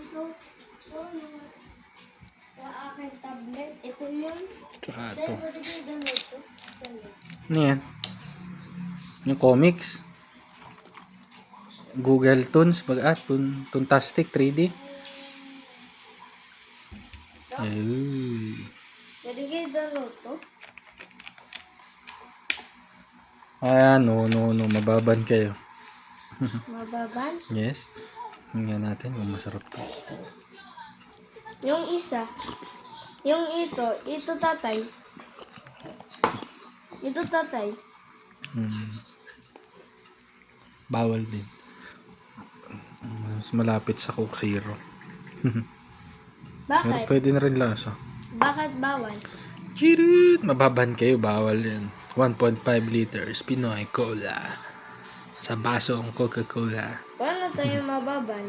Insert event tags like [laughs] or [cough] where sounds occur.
ito. Oh, yung sa akin tablet. Ito yun. Tsaka ito. pwede ko ito. Ano yan? Yung comics. Google Tunes. Mag ah, tun, Tuntastic 3D. Ay. Pwede ko download to. Ayan, no, no, no. Mababan kayo. [laughs] Mababan. Yes. Tingnan natin kung masarap to. Yung isa. Yung ito. Ito tatay. Ito tatay. Hmm. Bawal din. Mas malapit sa Coke Zero. [laughs] Pero Bakit? pwede na rin lasa. Bakit bawal? Chirit! Mababan kayo, bawal yan. 1.5 liters Pinoy Cola. Sa basong Coca-Cola. Paano tayo mababan?